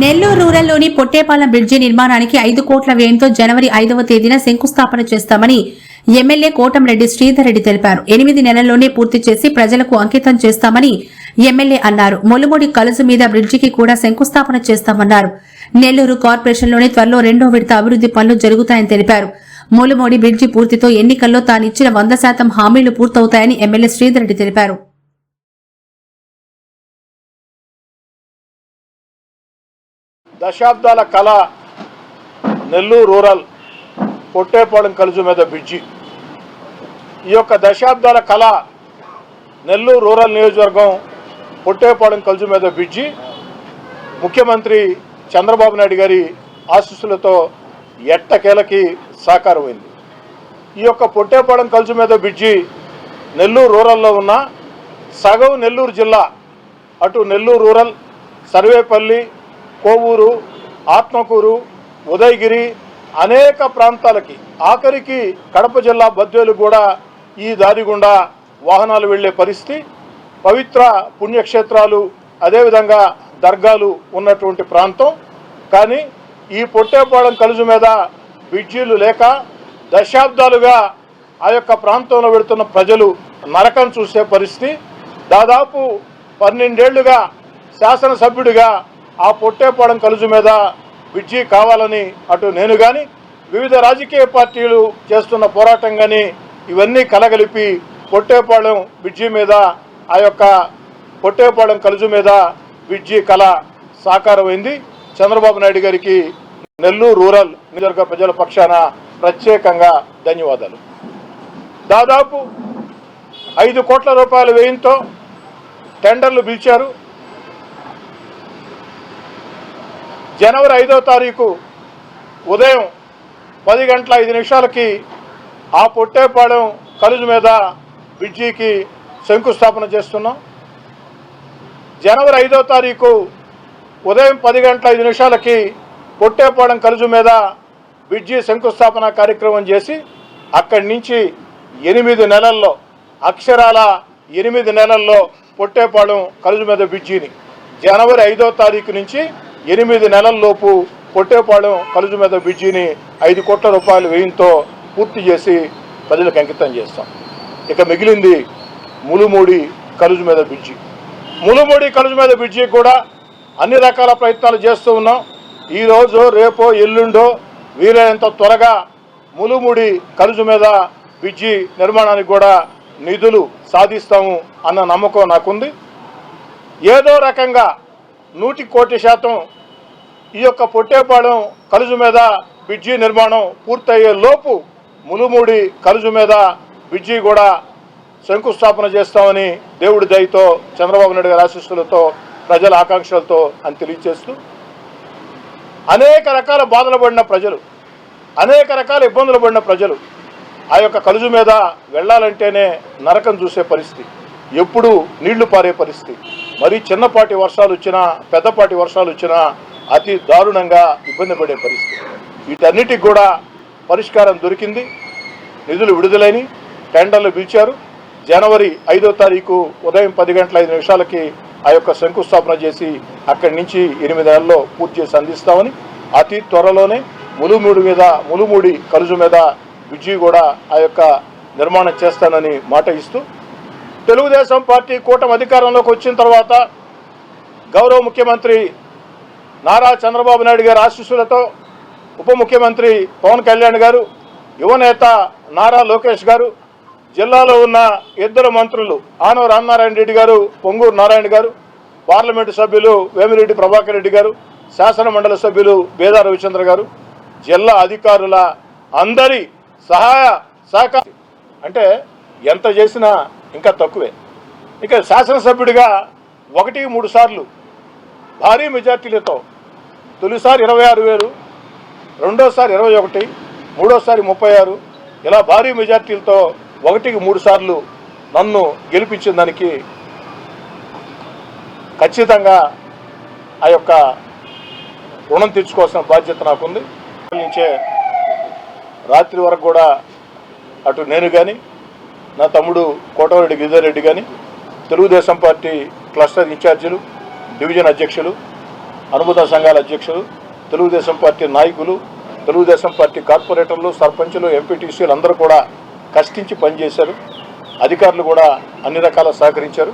Nellore రూరల్లోని Pottepalem bridge నిర్మాణానికి ఐదు కోట్ల వ్యయంతో జనవరి ఐదవ తేదీన శంకుస్థాపన చేస్తామని ఎమ్మెల్యే కోటంరెడ్డి శ్రీధర్ రెడ్డి తెలిపారు. ఎనిమిది నెలల్లోనే పూర్తి చేసి ప్రజలకు అంకితం చేస్తామని ఎమ్మెల్యే అన్నారు. మొలుముడి కలుసు మీద బ్రిడ్జికి కూడా శంకుస్థాపన చేస్తామన్నారు. నెల్లూరు కార్పొరేషన్లోని త్వరలో రెండో విడత అభివృద్ది పనులు జరుగుతాయని తెలిపారు. మూలుమోడి బ్రిడ్జి పూర్తితో ఎన్నికల్లో తానిచ్చిన వంద శాతం హామీలు పూర్తవుతాయని ఎమ్మెల్యే శ్రీధర్ రెడ్డి తెలిపారు. దశాబ్దాల కళ నెల్లూరు రూరల్ పొట్టేపాలెం కలుజు మీద బ్రిడ్జి. ఈ యొక్క దశాబ్దాల కళ నెల్లూరు రూరల్ నియోజకవర్గం పొట్టేపాలెం కలుజు మీద బ్రిడ్జి. ముఖ్యమంత్రి చంద్రబాబు నాయుడు గారి ఆశీస్సులతో ఎట్టకేలకి సాకారమైంది. ఈ యొక్క పొట్టేపాలెం కలుజు మీద బ్రిడ్జి నెల్లూరు రూరల్లో ఉన్న సగం నెల్లూరు జిల్లా అటు నెల్లూరు రూరల్ సర్వేపల్లి కోవూరు ఆత్మకూరు ఉదయగిరి అనేక ప్రాంతాలకి ఆఖరికి కడప జిల్లా బద్వేలు కూడా ఈ దారి గుండా వాహనాలు వెళ్ళే పరిస్థితి. పవిత్ర పుణ్యక్షేత్రాలు అదేవిధంగా దర్గాలు ఉన్నటువంటి ప్రాంతం. కానీ ఈ పొట్టేపాళెం కలుజు మీద బ్రిడ్జీలు లేక దశాబ్దాలుగా ఆ యొక్క ప్రాంతంలో వెళుతున్న ప్రజలు నరకం చూసే పరిస్థితి. దాదాపు పన్నెండేళ్ళుగా శాసనసభ్యుడిగా ఆ పొట్టేపాళెం కలుజు మీద బ్రిడ్జి కావాలని అటు నేను కానీ వివిధ రాజకీయ పార్టీలు చేస్తున్న పోరాటం కానీ ఇవన్నీ కలగలిపి పొట్టేపాళెం బ్రిడ్జి మీద ఆ యొక్క పొట్టేపాళెం కలుజు మీద బ్రిడ్జి కళ సాకారమైంది. చంద్రబాబు నాయుడు గారికి నెల్లూరు రూరల్ నియోజకవర్గ ప్రజల పక్షాన ప్రత్యేకంగా ధన్యవాదాలు. దాదాపు ఐదు కోట్ల రూపాయల వ్యయంతో టెండర్లు పిలిచారు. జనవరి ఐదో తారీఖు ఉదయం పది గంటల ఐదు నిమిషాలకి ఆ పొట్టేపాడెం కలుజు మీద బ్రిడ్జికి శంకుస్థాపన చేస్తున్నాం. జనవరి ఐదో తారీఖు ఉదయం పది గంటల ఐదు నిమిషాలకి పొట్టేపాడెం కలుజు మీద బ్రిడ్జి శంకుస్థాపన కార్యక్రమం చేసి అక్కడి నుంచి ఎనిమిది నెలల్లో అక్షరాల ఎనిమిది నెలల్లో పొట్టేపాలెం కలుజు మీద బ్రిడ్జిని జనవరి ఐదో తారీఖు నుంచి ఎనిమిది నెలల్లోపు కొట్టేపాడెం కలుజు మీద బ్రిడ్జిని ఐదు కోట్ల రూపాయల వ్యయంతో పూర్తి చేసి ప్రజలకు అంకితం చేస్తాం. ఇక మిగిలింది ములుమూడి కలుజు మీద బ్రిడ్జి. ములుమూడి కలుజు మీద బ్రిడ్జి కూడా అన్ని రకాల ప్రయత్నాలు చేస్తూ ఉన్నాం. ఈరోజు రేపో ఎల్లుండో వీలైనంత త్వరగా ములుముడి కలుజు మీద బ్రిడ్జి నిర్మాణానికి కూడా నిధులు సాధిస్తాము అన్న నమ్మకం నాకుంది. ఏదో రకంగా నూటి కోటి శాతం ఈ యొక్క పొట్టేపాలెం కలుజు మీద బ్రిడ్జి నిర్మాణం పూర్తయ్యే లోపు ములుమూడి కలుజు మీద బ్రిడ్జి కూడా శంకుస్థాపన చేస్తామని దేవుడి దయతో చంద్రబాబు నాయుడు గారి ఆశీస్సులతో ప్రజల ఆకాంక్షలతో అని తెలియజేస్తూ అనేక రకాల బాధలు పడిన ప్రజలు అనేక రకాల ఇబ్బందులు పడిన ప్రజలు ఆ యొక్క కలుజు మీద వెళ్ళాలంటేనే నరకం చూసే పరిస్థితి ఎప్పుడు నీళ్ళు పారే పరిస్థితి. మరీ చిన్నపాటి వర్షాలు వచ్చినా పెద్దపాటి వర్షాలు వచ్చినా అతి దారుణంగా ఇబ్బంది పడే పరిస్థితి. వీటన్నిటికి కూడా పరిష్కారం దొరికింది. నిధులు విడుదలైన టెండర్లు పిలిచారు. జనవరి ఐదో తారీఖు ఉదయం పది గంటల ఐదు నిమిషాలకి ఆ యొక్క శంకుస్థాపన చేసి అక్కడి నుంచి ఎనిమిది నెలల్లో పూర్తి చేసి అందిస్తామని అతి త్వరలోనే ములుమూడి మీద ములుమూడి కలుజు మీద బ్రిడ్జి కూడా ఆ యొక్క నిర్మాణం చేస్తానని మాట ఇస్తూ తెలుగుదేశం పార్టీ కూటమి అధికారంలోకి వచ్చిన తర్వాత గౌరవ ముఖ్యమంత్రి నారా చంద్రబాబు నాయుడు గారి ఆశీస్సులతో ఉప ముఖ్యమంత్రి పవన్ కళ్యాణ్ గారు యువనేత నారా లోకేష్ గారు జిల్లాలో ఉన్న ఇద్దరు మంత్రులు ఆనవ రామనారాయణ రెడ్డి గారు పొంగూరు నారాయణ గారు పార్లమెంటు సభ్యులు వేమిరెడ్డి ప్రభాకర్ రెడ్డి గారు శాసనమండలి సభ్యులు బేదా రవిచంద్ర గారు జిల్లా అధికారుల అందరి సహాయ సహకారం అంటే ఎంత చేసినా ఇంకా తక్కువే. ఇక శాసనసభ్యుడిగా ఒకటి మూడు సార్లు భారీ మెజార్టీలతో తొలిసారి ఇరవై ఆరు వేలు రెండోసారి ఇరవై ఒకటి మూడోసారి ముప్పై ఆరు ఇలా భారీ మెజార్టీలతో ఒకటికి మూడు సార్లు నన్ను గెలిపించిన దానికి ఖచ్చితంగా ఆ యొక్క రుణం తెచ్చుకోవాల్సిన బాధ్యత నాకుంది. నుంచే రాత్రి వరకు కూడా అటు నేను కానీ నా తమ్ముడు కోటవరెడ్డి గిరిధర్ కానీ తెలుగుదేశం పార్టీ క్లస్టర్ ఇన్ఛార్జీలు డివిజన్ అధ్యక్షులు అనుబంధ సంఘాల అధ్యక్షులు తెలుగుదేశం పార్టీ నాయకులు తెలుగుదేశం పార్టీ కార్పొరేటర్లు సర్పంచులు ఎంపీటీసీలు అందరూ కూడా కష్టించి పనిచేశారు. అధికారులు కూడా అన్ని రకాల సహకరించారు.